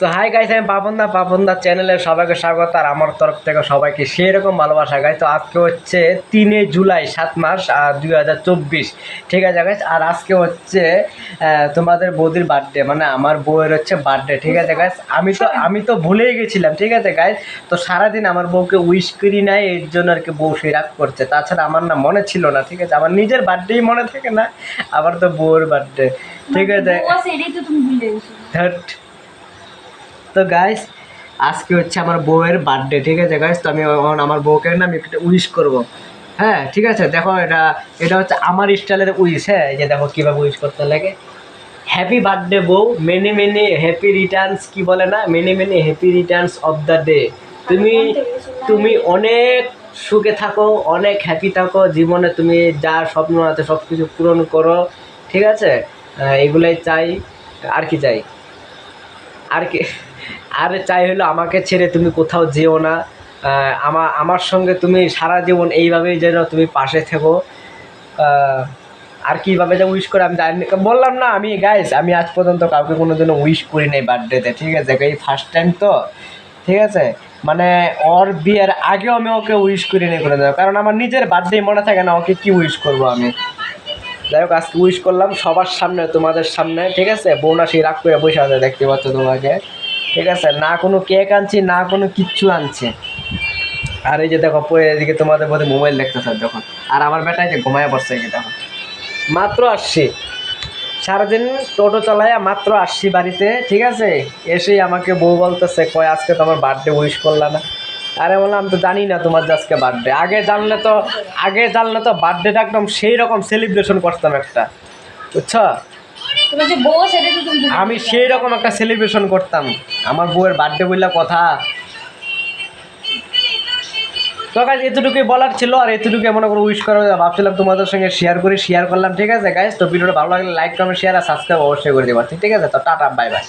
তো hi guys আমি পাপন দা পাপন দা চ্যানেলে সবাইকে স্বাগত আর আমার তরফ থেকে সবাইকে সেই রকম ভালোবাসা গাইস তো আজকে হচ্ছে তিনে জুলাই সাত মাস আর দুই হাজার চব্বিশ। ঠিক আছে গাইস আর আজকে হচ্ছে তোমাদের বৌদির বার্থডে মানে আমার বউয়ের হচ্ছে বার্থডে ঠিক আছে গাইস আমি তো আমি তো ভুলেই গেছিলাম ঠিক আছে গাইস তো সারাদিন আমার বউকে উইশ করি নাই এর জন্য আর কি বউ সেই রাগ করছে। তাছাড়া আমার না মনে ছিল না ঠিক আছে? আমার নিজের বার্থডেই মনে থাকে না আবার তো বউয়ের বার্থডে ঠিক আছে? থার্ড তো গাইস আজকে হচ্ছে আমার বউয়ের বার্থডে ঠিক আছে গাইস তো আমি আমার বউকে না আমি একটু উইশ করব। হ্যাঁ ঠিক আছে? দেখো এটা এটা হচ্ছে আমার স্টাইলের উইশ হ্যাঁ? যে দেখো কীভাবে উইশ করতে লাগে। হ্যাপি বার্থডে বউ মেনি মেনি হ্যাপি রিটার্নস কি বলে না? Many many happy returns of the day তুমি তুমি অনেক সুখে থাকো, অনেক হ্যাপি থাকো, জীবনে তুমি যা স্বপ্ন আছে সব কিছু পূরণ করো, ঠিক আছে? এগুলাই চাই, আর কি চাই? আর কি। আর চাই হলো আমাকে ছেড়ে তুমি কোথাও যেও না। আমার আমার সঙ্গে তুমি সারা জীবন এইভাবেই যেন তুমি পাশে থেকো। আর কীভাবে যে উইশ করে আমি জানি বললাম না আমি গাইস আমি আজ পর্যন্ত কাউকে কোনো দিনও উইশ করি নাই বার্থডেতে ঠিক আছে? এই ফার্স্ট টাইম তো, ঠিক আছে? মানে ওর বিয়ের আগেও আমি ওকে উইশ করি নাই করে দেবো কারণ আমার নিজের বার্থডে মনে থাকে না ওকে কি উইশ করব আমি। যাই হোক, আজকে উইশ করলাম সবার সামনে, তোমাদের সামনে, ঠিক আছে? বোনা সেই রাগ করে বসে আছে, দেখতে পাচ্ছ তোমাকে। ঠিক আছে? না কোনো কেক আনছি, না কোনো কিচ্ছু আনছে। আর এই যে দেখো, পরে এদিকে তোমাদের মধ্যে মোবাইল দেখতেছে যখন। আর আমার বেটাই যে ঘুমায় পড়ছে এই দেখো। মাত্র আসছি। সারাদিন টোটো চালাইয়া মাত্র আসছি বাড়িতে, ঠিক আছে? এসেই আমাকে বউ বলতেছে, কয়, আজকে তোমার বার্থডে উইশ করলা না। আরে বললাম তো জানি না তোমার আজকে বার্থডে আগে জানলে তো আগে জানলে তো বার্থডেটা একদম সেই রকম সেলিব্রেশন করতাম একটা। বুঝছ? আমি সেই রকম একটা সেলিব্রেশন করতাম। আমার বউয়ের বার্থডে বললে কথা। তো গাইজ এতটুকুই বলার ছিল আর এতটুকু মনে করে উইশ করে ভাবছিলাম তোমাদের সঙ্গে শেয়ার করি শেয়ার করলাম ঠিক আছে গাইজ তো ভিডিওটা ভালো লাগলে লাইক কমেন্ট শেয়ার আর সাবস্ক্রাইব অবশ্যই করে দেবার ঠিক আছে? তো টাটা বাই বাই